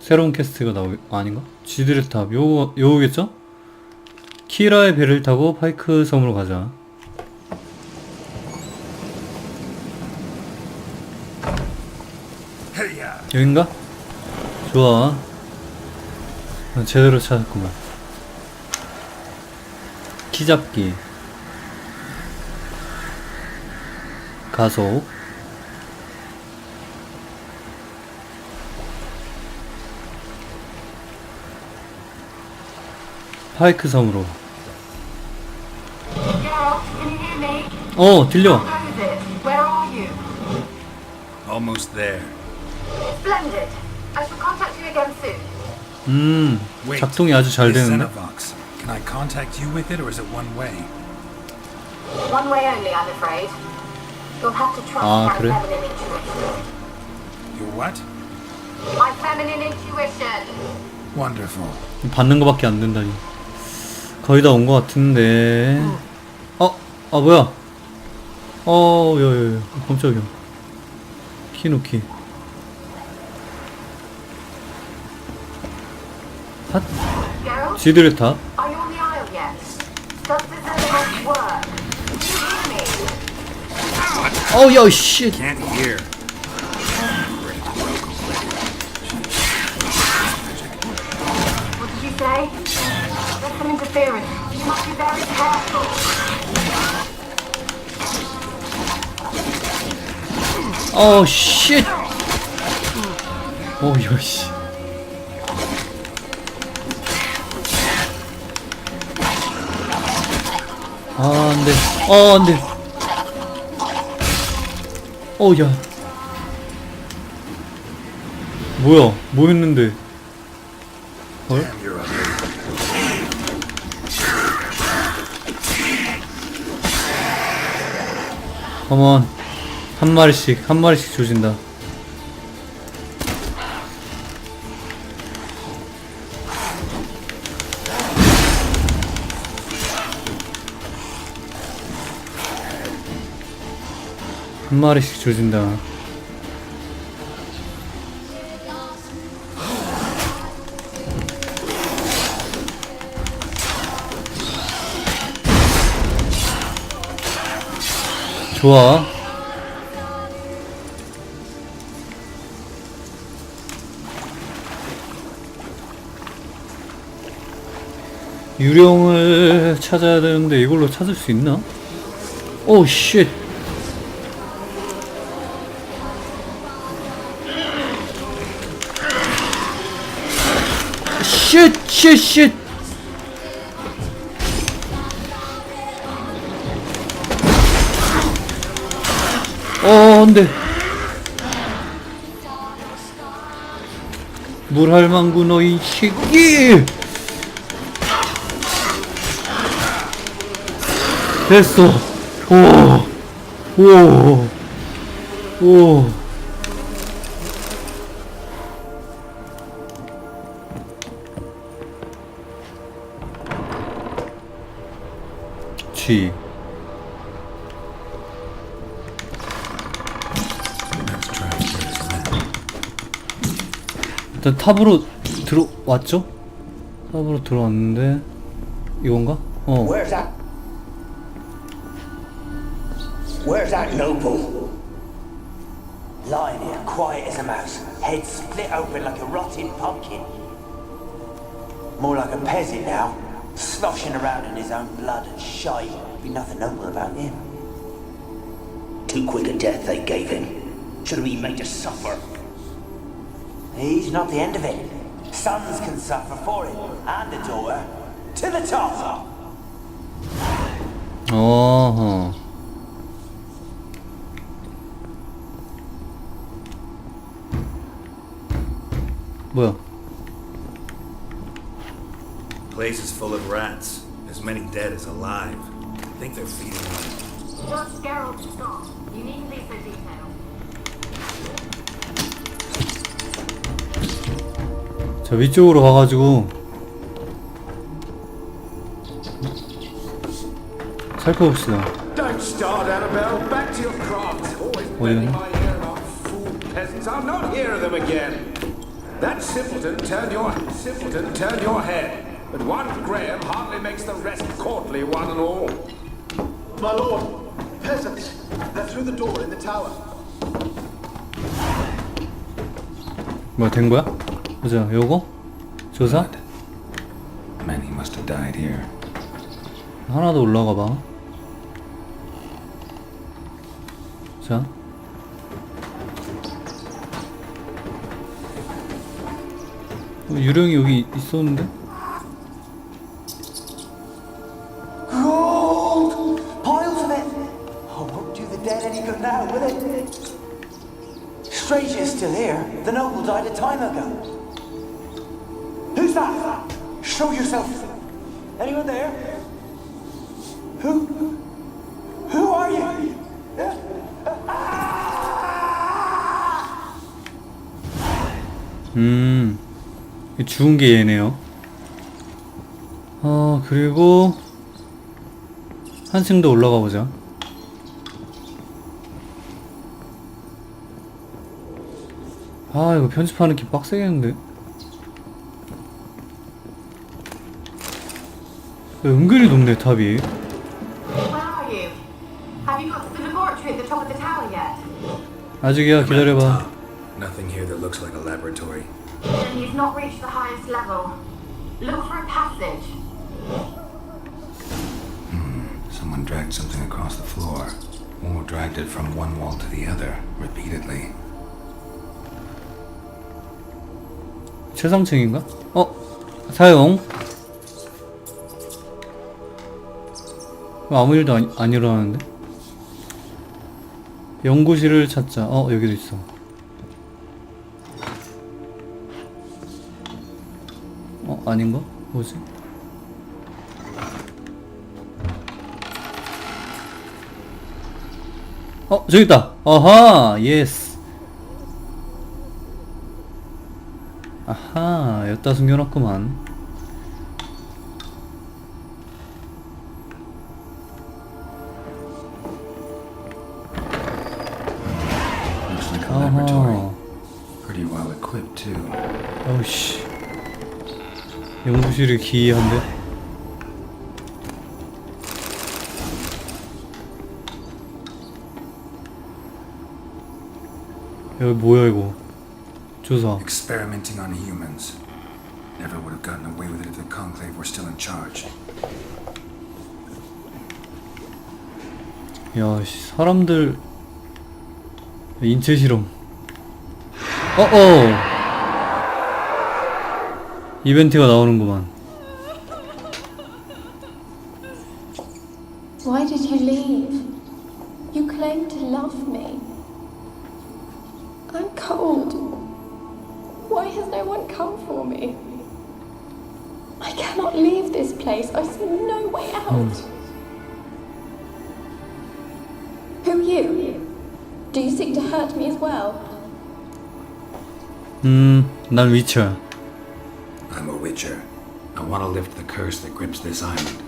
새로운 캐스트가 나오 아닌가? 지드레 탑 요거 요거겠죠? 키라의 배를 타고 파이크 섬으로 가자. 여긴가? 좋아. 어, 제대로 찾았구만. 키 잡기. 가속. 파이크 섬으로. 어, 들려. Almost there. Splendid. I shall contact you again soon. 음. 작동이 아주 잘 되는데. Can I contact you with it, or is it one way? One way only, I'm afraid. You'll have to trust Ah, my 그래? feminine intuition. Your what? My feminine intuition. Wonderful. 받는 거밖에 안 된다니. 거의 다 온 것 같은데. 어. 어, 아 뭐야? 어, 야, 야, 야. 깜짝이야. 키노키. 핫. 지드를 타. 어우, 야, 씨. Interference. You must be very. 어, 씨. 어, 야, 씨. 아, 안 돼. 어, 안 돼. 어, 야. 뭐야? 뭐 했는데? 헐? 컴온. 한 마리씩, 한 마리씩 조진다. 한 마리씩 조진다. 좋아. 유령을 찾아야 되는데 이걸로 찾을 수 있나? 오 쉣. 쉣, 쉣, 쉣. 안 돼. 물할망구 너이 새끼! 됐어. 오. 오. 오. Let's 일단 탑으로 들어왔죠? 탑으로 들어왔는데 이건가? 어. Where's that? Where's that noble? Lying here, quiet as a mouse, head split open like a rotting pumpkin. More like a peasant now, sloshing around in his own blood and shite. Be nothing noble about him. Too quick a death they gave him. Should have been made to suffer. He's not the end of it. Sons can suffer for it, and a daughter. To the top! Oh. Well. Place is full of rats. As many dead as alive. I think they're feeding on it. Just Geralt is gone. You needn't leave the details. 자 위쪽으로 가가지고 살펴봅시다. Again. That simpleton turned your simpleton turned your head. But one Graham hardly makes the rest courtly one and all. My lord, peasants. They're through the door in the tower. 뭐야 된 거야? 보자 요거 조사 Many must have died here. 하나 더 올라가 봐. 자. 어, 유령이 여기 있었는데? Gold! Piles of it! Oh, won't do the dead any good now, will it? Strange you're still here. The noble died a time ago. That? Show yourself. Anyone there? Who? Who are you? 음. 이 죽은 게 얘네요. 어, 그리고 한층 더 올라가 보자. 아, 이거 편집하는 게 빡세겠는데? 은근히 높네, 탑이. 아직이야, 기다려봐. Nothing here that looks like a laboratory. Then he's not reached the highest level. Look for a passage. Someone dragged something across the floor. Or dragged it from one wall to the other, repeatedly. 최상층인가? 어? 사용. 아무 일도 안, 안 일어나는데? 연구실을 찾자. 어, 여기도 있어. 어, 아닌가? 뭐지? 어, 저기 있다! 아하! 예스! 아하, 여기다 숨겨놨구만. 어우씨. 연구실이 기이한데? 여기 뭐야 이거? 조사. Experimenting on humans. Never would have gotten away with it if the Conclave were still in charge. 야, 씨, 사람들 인체 실험. 어어. 이벤트가 나오는구만. Why did you leave? You claimed to love me. I'm cold. Why has no one come for me? I cannot leave this place. I see no way out. Who are you? Do you seek to hurt me as well? 음, 난 위쳐야. want to lift the curse that grips this island.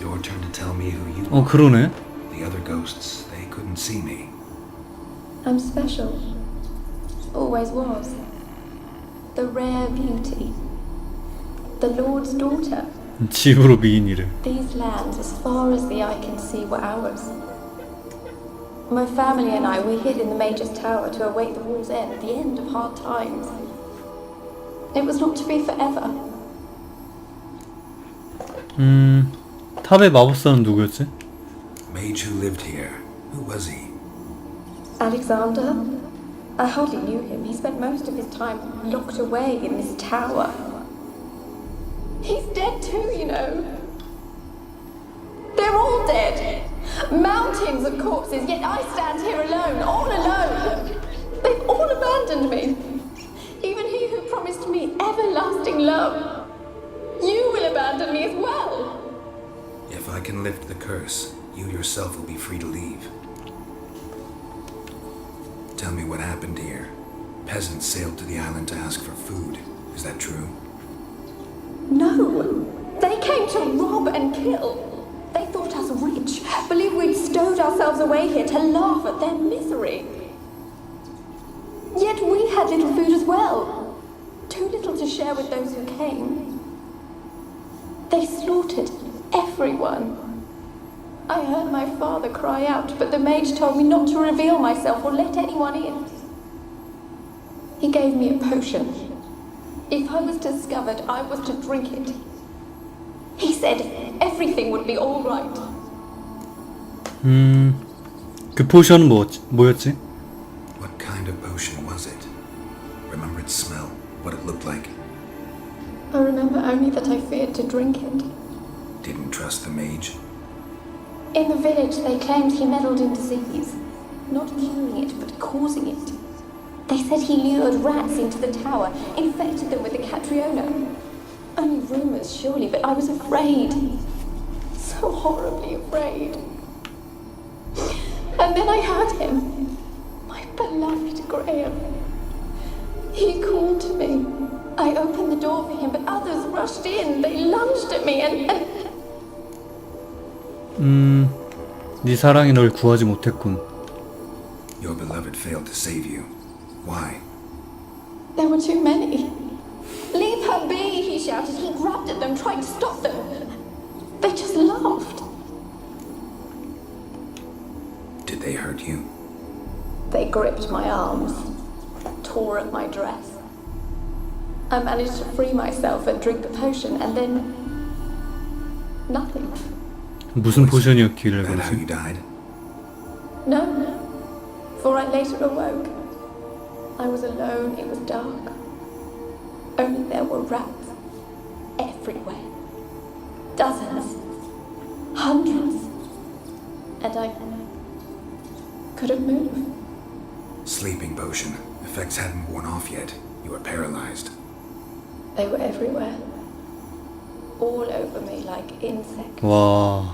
Your turn to tell me who you 어, are. 그러네. The other ghosts, they couldn't see me. I'm special. Always was. The rare beauty. The Lord's daughter. 집으로 미인이래. These lands, as far as the eye can see, were ours. My family and I, we hid in the Major's Tower to await the war's end, the end of hard times. It was not to be forever. 음, 탑의 마법사는 누구였지? Mage who lived here. Who was he? Alexander? I hardly knew him. He spent most of his time locked away in this tower. He's dead too, you know. They're all dead. Mountains of corpses, yet I stand here alone, all alone. They've all abandoned me. Even he who promised me everlasting love. You will abandon me as well. If I can lift the curse, you yourself will be free to leave. Tell me what happened here. Peasants sailed to the island to ask for food. Is that true? No! They came to rob and kill. They thought us rich, believed we'd stowed ourselves away here to laugh at their misery. Yet we had little food as well. Too little to share with those who came. They slaughtered everyone. I heard my father cry out, but the mage told me not to reveal myself or let anyone in. He gave me a potion. If I was discovered, I was to drink it. He said everything would be all right. 음, 그 포션은 뭐, 뭐였지? I remember only that I feared to drink it. Didn't trust the mage? In the village, they claimed he meddled in disease. Not curing it, but causing it. They said he lured rats into the tower, infected them with the Catriona. Only rumours, surely, but I was afraid. So horribly afraid. And then I heard him. My beloved Graham. He called to me. I opened the door for him, but others rushed in. They lunged at me and, and 음, 네 사랑이 널 구하지 못했군. Your beloved failed to save you. Why? There were too many. Leave her be, he shouted. He grabbed at them, tried to stop them. They just laughed. Did they hurt you? They gripped my arms, tore at my dress. I managed to free myself and drink the potion, and then. nothing. 무슨 포션이었길래 That how you 그러지? died? No, for I later awoke. I was alone, it was dark. Only there were rats everywhere. They were everywhere. All over me like insects. 와,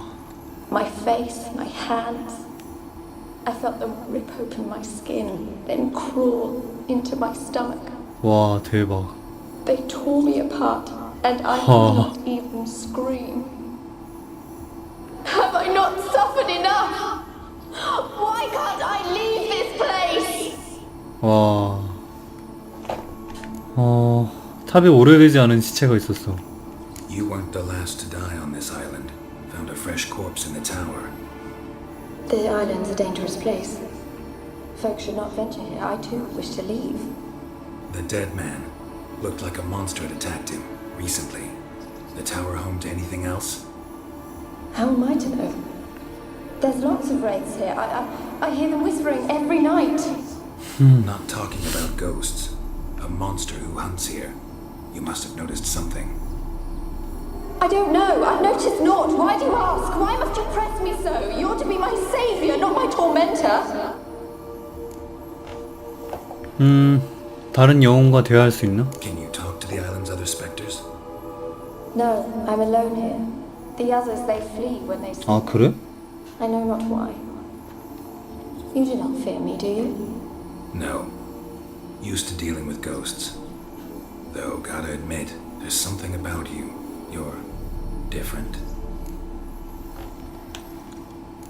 My face, my hands. I felt them rip open my skin, then crawl into my stomach. 와, 대박. They tore me apart, and I Huh. could not even scream. Have I not suffered enough? Why can't I leave this place? 와. 어, 탑에 오래되지 않은 시체가 있었어. You weren't the last to die on this island. Found a fresh corpse in the tower. The island's a dangerous place. Folks should not venture here. I too wish to leave. The dead man looked like a monster had attacked him recently. The tower home to anything else? How am I to know? There's lots of wraiths here. I, I, I hear them whispering every night. Not talking about ghosts. A monster who hunts here. You must have noticed something. I don't know. I've noticed naught. Why do you ask? Why must you press me so? You're to be my savior, not my tormentor. 음, 다른 영혼과 대화할 수 있나? Can you talk to the island's other specters? No, I'm alone here. The others, they flee when they see 아, 그래? I know not why. You do not fear me, do you? No. Used to dealing with ghosts. Though, gotta admit, there's something about you. You're different.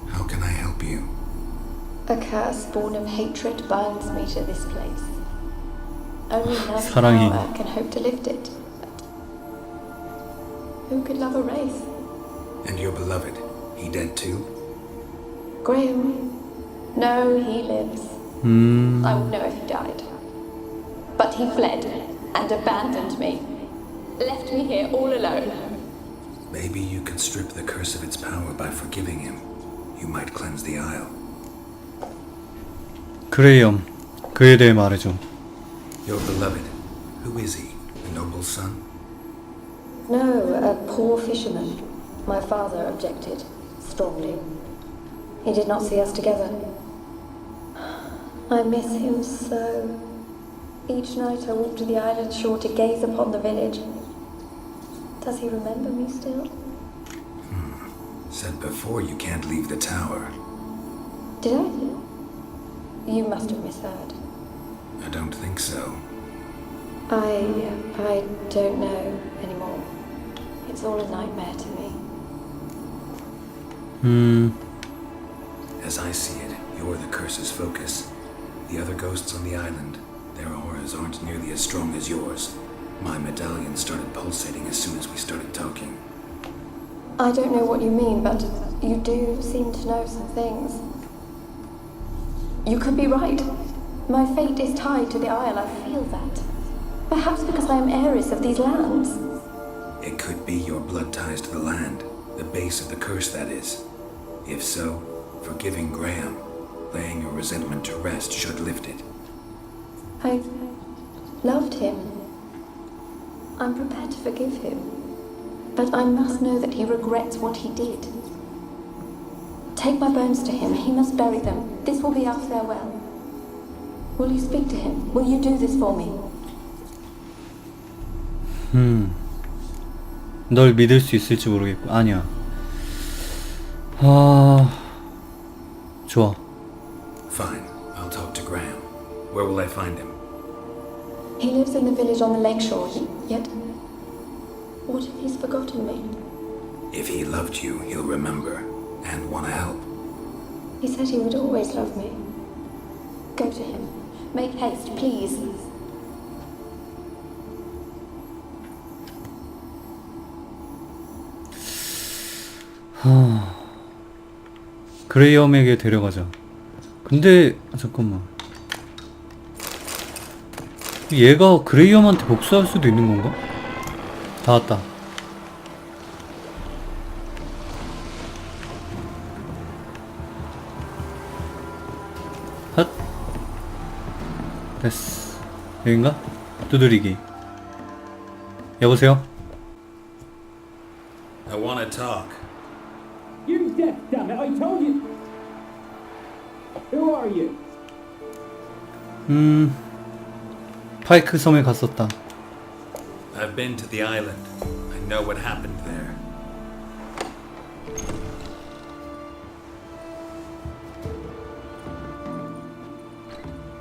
How can I help you? A curse born of hatred binds me to this place. Only love can hope to lift it. Who could love a race? And your beloved, he dead too? Grim. No, he lives. Mm. I would know if he died. But he fled and abandoned me. Left me here all alone. Maybe you can strip the curse of its power by forgiving him. You might cleanse the isle. 그레이엄. 그에 대해 말해줘. Your beloved, who is he? A noble's son? No, a poor fisherman. My father objected strongly. He did not see us together. I miss him so. Each night I walk to the island shore to gaze upon the village. Does he remember me still? Hmm. Said before you can't leave the tower. Did I? You must have misheard. I don't think so. I. I don't know anymore. It's all a nightmare to me. Hmm. As I see it, you're the curse's focus. The other ghosts on the island, their auras aren't nearly as strong as yours. My medallion started pulsating as soon as we started talking. I don't know what you mean, but you do seem to know some things. You could be right. My fate is tied to the Isle, I feel that. Perhaps because I am heiress of these lands. It could be your blood ties to the land, the base of the curse, that is. If so, forgiving Graham, laying your resentment to rest should lift it. I loved him. I'm prepared to forgive him. But I must know that he regrets what he did. Take my bones to him. He must bury them. This will be our farewell. Will you speak to him? Will you do this for me? 널 믿을 수 있을지 모르겠고 아니야. 아 좋아. Fine, I'll talk to Graham. Where will I find him? He lives in the village on the lakeshore, yet. What if he's forgotten me? If he loved you, he'll remember and want to help. He said he would always love me. Go to him. Make haste, please. 그레이엄에게 데려가자. 근데 아, 잠깐만. 얘가 그레이엄한테 복수할 수도 있는 건가? 다 왔다. 핫. 됐어. 여긴가? 두드리기. 여보세요? I want to talk. You deaf, damn it! I told you. Who are you? 음. 파이크 섬에 갔었다. I've been to the island. I know what happened there.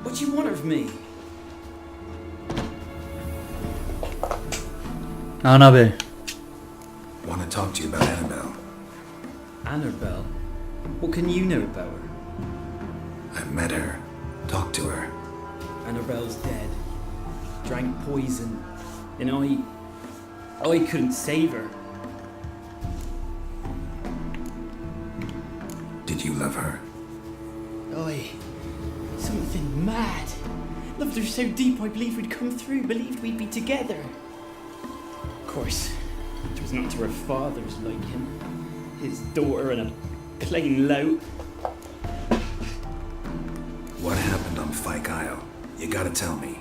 What do you want of me? 아나벨. Want to talk to you about Annabelle. Annabelle. What can you know about her? I've met her. Talked to her. Annabelle's dead. Drank poison. And I. I couldn't save her. Did you love her? I. Something mad. Loved her so deep I believed we'd come through, believed we'd be together. Of course, it was not to her father's like him. His daughter and a plain lout. What happened on Fike Isle? You gotta tell me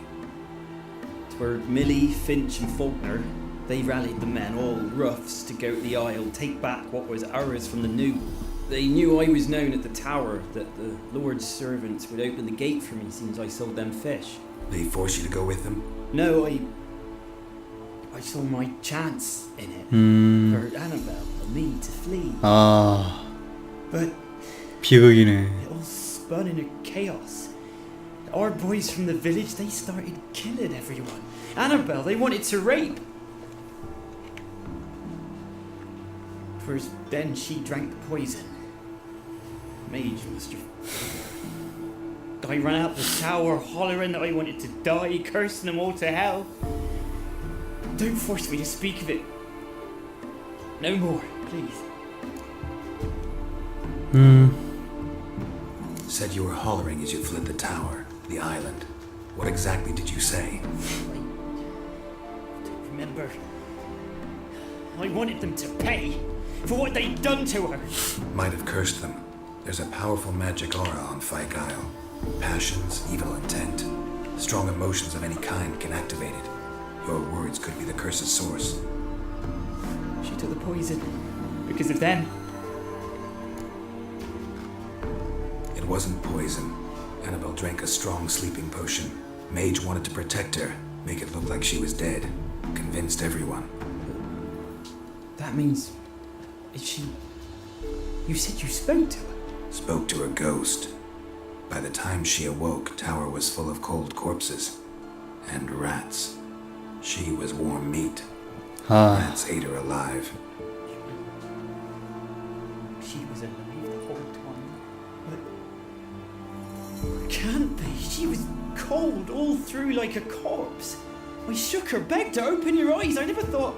Twere Millie, Finch, and Faulkner. They rallied the men, all roughs, to go to the Isle, take back what was ours from the new. They knew I was known at the tower, that the Lord's servants would open the gate for me since I sold them fish. They force you to go with them? No, I. I saw my chance in it. 음. For Annabelle and me to flee. 아. But 비극이네. it all spun into chaos. Our boys from the village, they started killing everyone. Annabelle, they wanted to rape. First, then she drank the poison. Mage must have. I ran out the tower hollering that I wanted to die, cursing them all to hell. Don't force me to speak of it. No more, please. 음. Said you were hollering as you fled the tower, the island. What exactly did you say? Remember, I wanted them to pay for what they'd done to her. Might have cursed them. There's a powerful magic aura on Fike Isle. Passions, evil intent, strong emotions of any kind can activate it. Your words could be the curse's source. She took the poison because of them. It wasn't poison. Annabelle drank a strong sleeping potion. Mage wanted to protect her, make it look like she was dead. Convinced everyone. That means. Is she. You said you spoke to her? Spoke to her ghost. By the time she awoke, Tower was full of cold corpses. And rats. She was warm meat. 아. Rats ate her alive. She was cold all through like a corpse. I shook her, begged her, open your eyes. I never thought.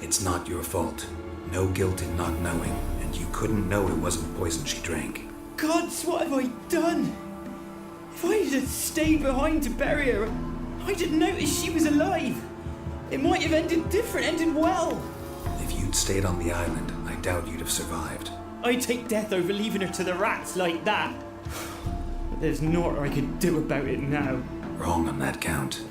It's not your fault. No guilt in not knowing, and you couldn't know it wasn't poison she drank. Gods, what have I done? If I had stayed behind to bury her, I didn't notice she was alive. It might have ended different, ended well. If you'd stayed on the island, I doubt you'd have survived. I'd take death over leaving her to the rats like that. But there's naught I can do about it now. Wrong on that count.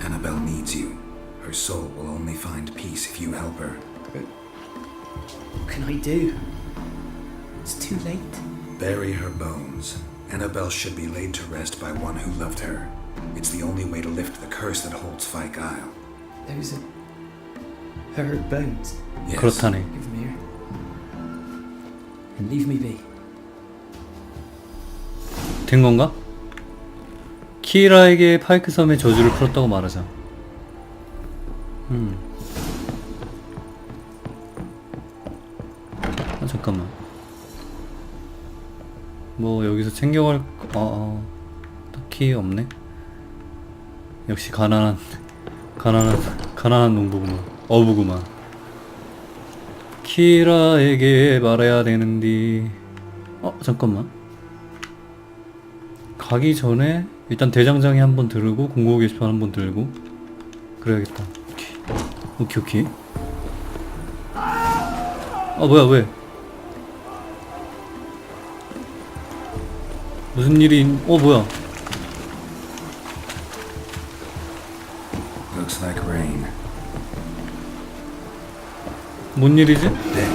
Annabelle needs you. Her soul will only find peace if you help her. But What can I do? It's too late. Bury her bones. Annabelle should be laid to rest by one who loved her. It's the only way to lift the curse that holds Fyke Isle. Those are bones. Yes. 그렇다네. Give them here. And leave me be. 된 건가? 키라에게 파이크 섬의 저주를 풀었다고 말하자. 음. 아, 잠깐만. 뭐 여기서 챙겨갈 거, 아, 아, 딱히 없네. 역시 가난한, 가난한, 가난한 농부구만. 어부구만. 키라에게 말해야 되는디. 어, 잠깐만. 가기 전에 일단 대장장이 한번 들고 공고 게시판 한번 들고 그래야겠다. 오케이 오케이 오케이. 아 뭐야 왜? 무슨 일이? 있... 어 뭐야? 뭔 일이지? Dead.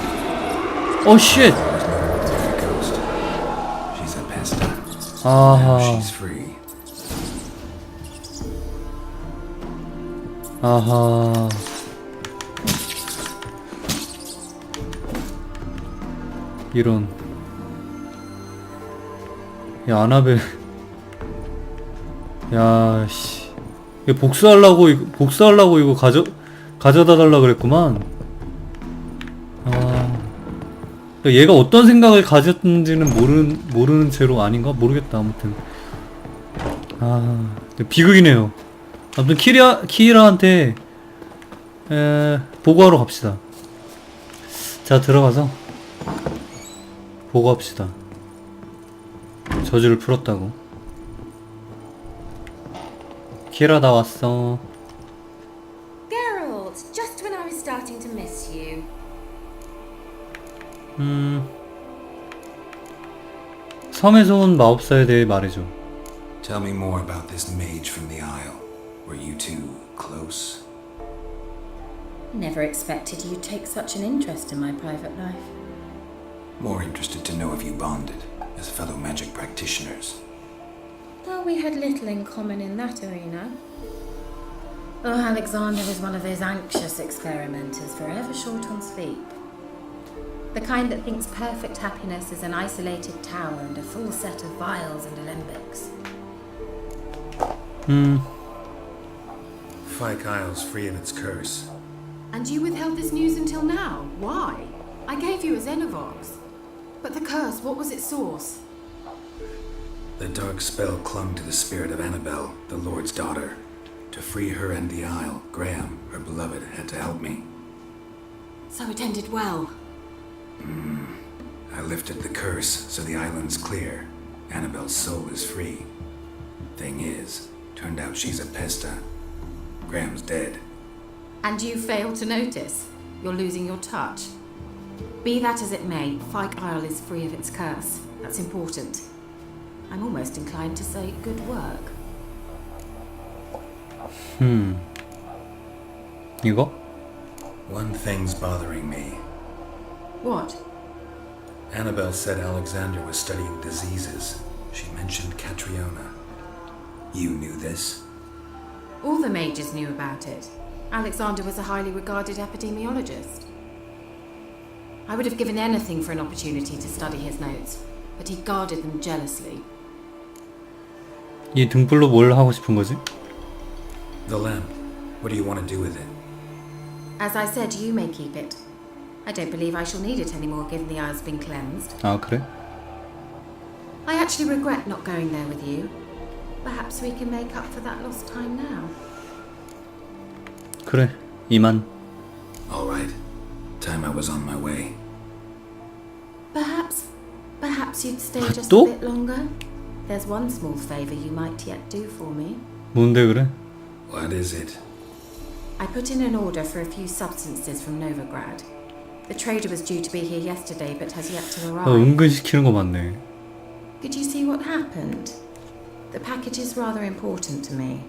어 쉣! 아하. 아하. 이런. 야 아나벨. 야 씨. 복수하려고 복수하려고 이거 가져 가져다 달라 그랬구만. 얘가 어떤 생각을 가졌는지는 모르는 모르는 채로 아닌가 모르겠다 아무튼. 아 비극이네요. 아무튼 키라 키라한테 에, 보고하러 갑시다. 자 들어가서 보고합시다. 저주를 풀었다고. 키라 나 왔어. 음 섬에서 온 마법사에 대해 말해줘. Tell me more about this mage from the Isle. Were you two close? Never expected you'd take such an interest in my private life. More interested to know if you bonded as fellow magic practitioners. Though we had little in common in that arena. Oh, Alexander was one of those anxious experimenters, forever short on sleep. The kind that thinks perfect happiness is an isolated tower and a full set of vials and alembics. Hmm. Fyke Isle's free of its curse. And you withheld this news until now? Why? I gave you a Xenovox. But the curse, what was its source? The dark spell clung to the spirit of Annabelle, the Lord's daughter. To free her and the Isle, Graham, her beloved, had to help me. So it ended well. Mm. I lifted the curse so the island's clear. Annabelle's soul is free. Thing is, turned out she's a pesta. Graham's dead. And you fail to notice. You're losing your touch. Be that as it may, Fyke Isle is free of its curse. That's important. I'm almost inclined to say good work. Hmm. You got? One thing's bothering me. What? Annabelle said Alexander was studying diseases. She mentioned Catriona. You knew this? All the mages knew about it. Alexander was a highly regarded epidemiologist. I would have given anything for an opportunity to study his notes, but he guarded them jealously. 이 등불로 뭘 하고 싶은 거지? The lamp. What do you want to do with it? As I said, you may keep it. I don't believe I shall need it anymore given the Isle's been cleansed. 아 그래? I actually regret not going there with you. Perhaps we can make up for that lost time now. 그래 이만 All right. Time I was on my way. Perhaps, perhaps you'd stay just 또? a bit longer. There's one small favour you might yet do for me. 뭔데 그래? What is it? I put in an order for a few substances from Novigrad. The trader was due to be here yesterday, but has yet to 아, arrive. 은근 시키는 거 많네 Could you see what happened? The package is rather important to me.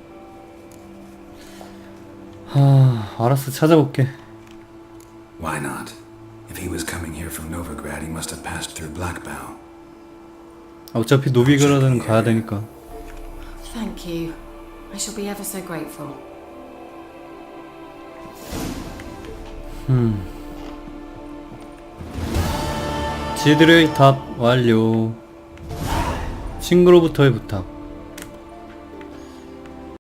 아 알았어 찾아볼게 Why not? If he was coming here from Novigrad, he must have passed through Blackbow. 어차피 노비그라드는 가야 되니까 Thank you. I shall be ever so grateful. 지들의 답 완료. 친구로부터의 부탁